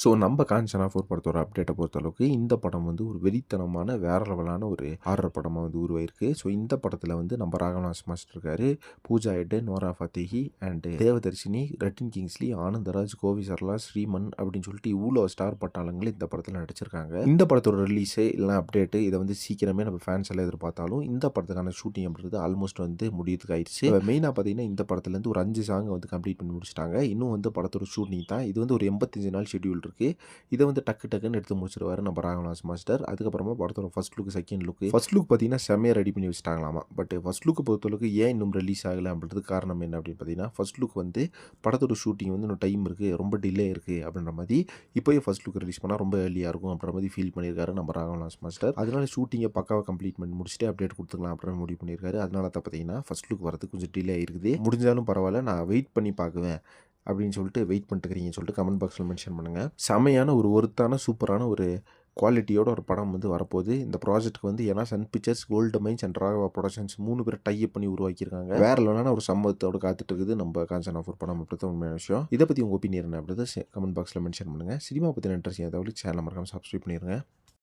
So நம்ம Kanchana four படத்தோட அப்டேட்டை பொறுத்தளவுக்கு இந்த படம் வந்து ஒரு வெறித்தனமான வேற லெவலான ஒரு ஹாரர் படமாக வந்து உருவாயிருக்கு. ஸோ இந்த படத்தில் வந்து நம்ம ராகவனாஸ் மாஸ்டர் இருக்காரு Pooja Hegde Nora Fatehi and Devadarshini Redin Kingsley Anandaraj Kovai Sarala Sriman அப்படின்னு சொல்லிட்டு இவ்வளோ ஸ்டார் பட்டாளங்கள் இந்த படத்தில் நடிச்சிருக்காங்க. இந்த படத்தோட ரிலீஸு இல்லை அப்டேட்டு இதை வந்து சீக்கிரமே நம்ம ஃபேன்ஸ் எல்லாம் எதிர்பார்த்தாலும் இந்த படத்துக்கான ஷூட்டிங் அப்படின்றது ஆல்மோஸ்ட் வந்து முடியறதுக்கு ஆயிடுச்சு. மெயினாக பார்த்தீங்கன்னா இந்த படத்துலேருந்து ஒரு அஞ்சு சாங் வந்து கம்ப்ளீட் பண்ணி முடிச்சிட்டாங்க. இன்னும் வந்து படத்தோட ஷூட்டிங் தான். இது வந்து ஒரு எண்பத்தஞ்சு நாள் ஷெட்யூல் இருக்குது இதை வந்து டக்கு டக்குன்னு எடுத்து முடிச்சிருவார் நம்ம ராகவனாஸ் மாஸ்டர் அதுக்கப்புறமா படத்தோட first look second look first look பார்த்தீங்கன்னா செம்மையாக ரெடி பண்ணி வச்சிட்டாங்களாமா. பட் ஃபர்ஸ்ட் லுக் பொறுத்தளவுக்கு ஏன் இன்னும் ரிலீஸ் ஆகலை அப்படின்றது காரணம் என்ன அப்படின்னு பார்த்தீங்கன்னா ஃபர்ஸ்ட் லுக் வந்து படத்தோட ஷூட்டிங் வந்து இன்னும் டைம் இருக்குது ரொம்ப டிலே இருக்குது அப்படின்ற மாதிரி இப்போயே ஃபர்ஸ்ட் லுக் ரிலீஸ் பண்ணால் ரொம்ப ஏர்லியாக இருக்கும் அப்படின்ற மாதிரி ஃபீல் பண்ணியிருக்காரு நம்ம ராகவனாஸ் மாஸ்டர் அதனால ஷூட்டிங்கை பக்காவாக கம்ப்ளீட் பண்ணி முடிச்சுட்டு அப்டேட் கொடுத்துக்கலாம் அப்படின்னு முடிவு பண்ணியிருக்காரு அதனால தான் பார்த்தீங்கன்னா ஃபர்ஸ்ட் லுக் வரதுக்கு கொஞ்சம் டிலே இருக்குது முடிஞ்சாலும் பரவாயில்ல. நான் வெயிட் பண்ணி பார்க்குவேன். அப்படின்னு சொல்லிட்டு வெயிட் பண்ணிட்டுருக்கிறீங்கன்னு சொல்லிட்டு கமெண்ட் பாக்ஸில் மென்ஷன் பண்ணுங்கள் செமையான ஒரு ஒருத்தான சூப்பரான ஒரு குவாலிட்டியோட ஒரு படம் வந்து வரப்போகுது. இந்த ப்ராஜெக்ட்டுக்கு வந்து ஏன்னா Sun Pictures Gold Mines and Raghava productions மூணு பேர் டைப் பண்ணி உருவாக்கியிருக்காங்க. வேற இல்லைனா ஒரு சம்பவத்தோட காத்துட்டு இருக்குது நம்ம காஞ்சன் ஆஃபர் படம். அப்படி தான் உண்மையான விஷயம். இதை பற்றி உங்கள் ஒப்பீனியன் என்ன அப்படின்றத கமெண்ட் பாக்ஸில் மென்ஷன் பண்ணுங்கள் சினிமா பற்றின இன்ட்ரெஸ்ட் ஏதாவது சேனல் மறக்காமல் சப்ஸ்கிரைப் பண்ணிடுங்க